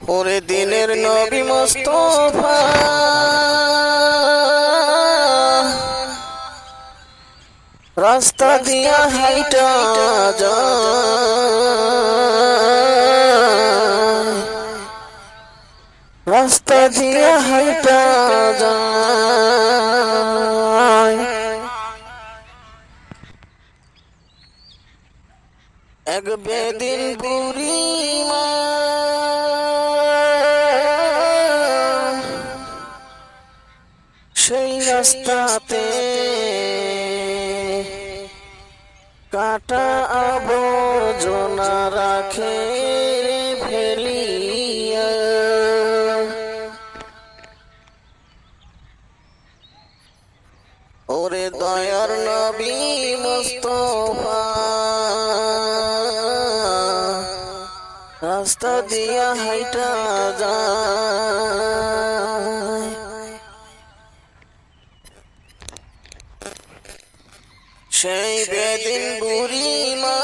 ওরে দিনের নবী মোস্তফা। রাস্তা দিয়া হাইটা যায় রাস্তা দিয়া হাইটা যায় এক বেদিন বুড়ি মা রাস্তাতে কাটা আবর্জনা রাখে ফেলিয়া ওরে দয়ার নবী মুস্তফা রাস্তা দিয়া হাইটা যায় সেই বেদিন বুড়ি মা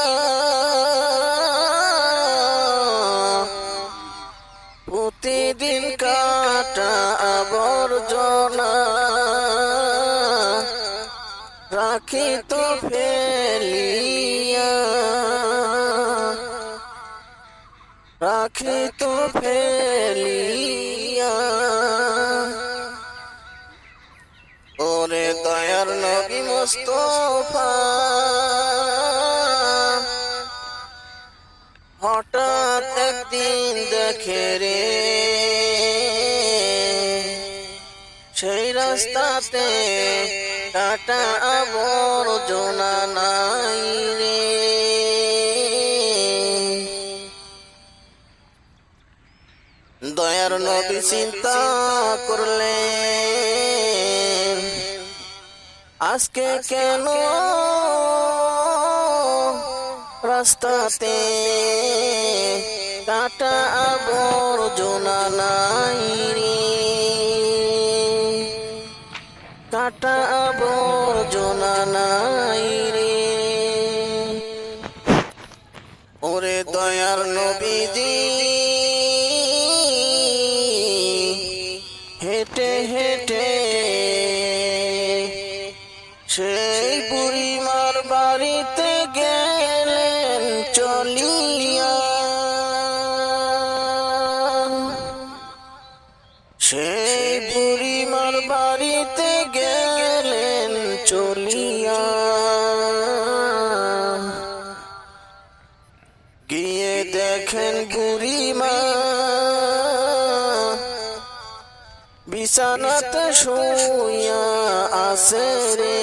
প্রতিদিন কাটা আবর্জনা। রাখি তো ফেলিয়া। রাখি তো ফেলিয়া। দয়ার নবী মোস্তফা। হঠাৎ একদিন দেখে রে, সেই রাস্তাতে কাটা আবর্জনা নাই রে। দয়ার নবী চিন্তা করলেন আজকে কেন রাস্তাতে কাটা আবর্জনা নাই রে? কাটা আবর্জনা নাই রে? ওরে দয়ার নবীজি চলিয়া। গিয়ে দেখেন বুড়িমা বিছানাতে শুইয়া আছে রে।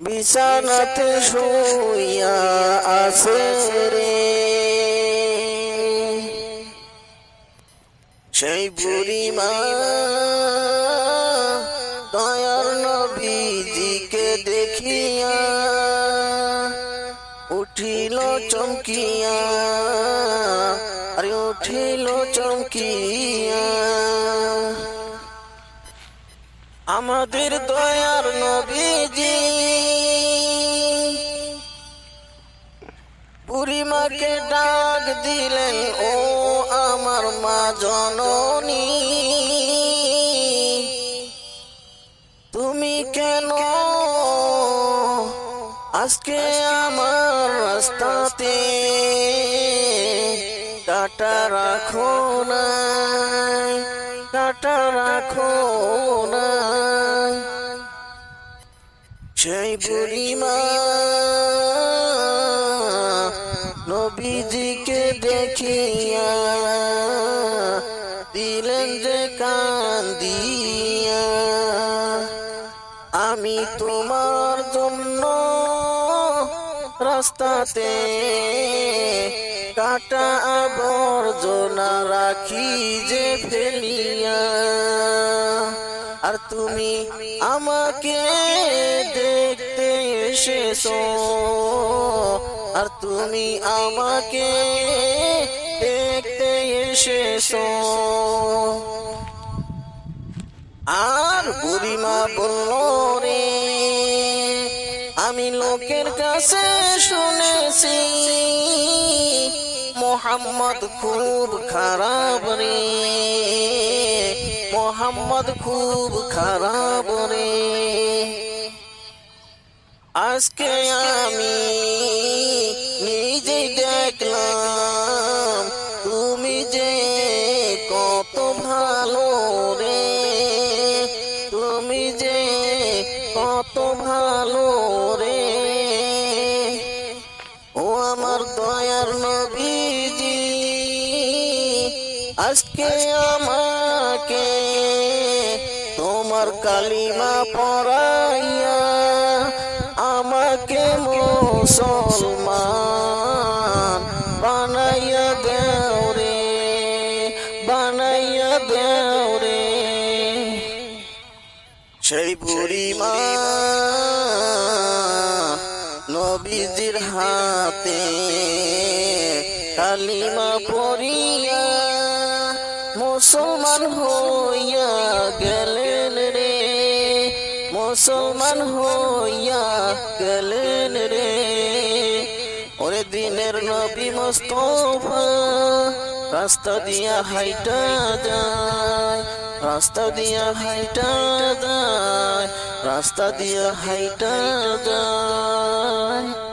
বিছানাতে শুইয়া আছে রে। সেই বুড়িমা উঠিল চমকিয়া, আরে উঠিল চমকিয়া। আমাদের দয়ার নবীজি, বুড়িমাকে ডাক দিলেন, ও আমার মা জননী, তুমি কেন আজকে আমার রাস্তাতে কাটা রাখো না কাটা রাখো না সেই বুড়িমা নবীজিকে দেখিয়া দিলেন যে কান্দিয়া। আমি তোমার রাস্তাতে কাটা আবর্জনা রাখি যে ফেলিয়া। আর তুমি আমাকে দেখতে এসেছ। আর তুমি আমাকে দেখতে এসেছ। আর বুড়িমা বলল রে আমি লোকের কাছে শুনেছি মোহাম্মদ খুব খারাপ রে। মোহাম্মদ খুব খারাপ রে। আজকে আজকে আমাকে তোমার কালিমা পড়াইয়া আমাকে মুসলমান বানাইয়া দেও রে, বানাইয়া দেও রে। সেই বুড়িমা নবীজির হাতে কালিমা পড়িয়া মুসলমান হইয়া গেলেন রে, মুসলমান হইয়া গেলেন রে। ওরে দিনের নবী মোস্তফা, রাস্তা দিয়া হাইটা যায়, রাস্তা দিয়া হাইটা যায়, রাস্তা দিয়া হাইটা যায়।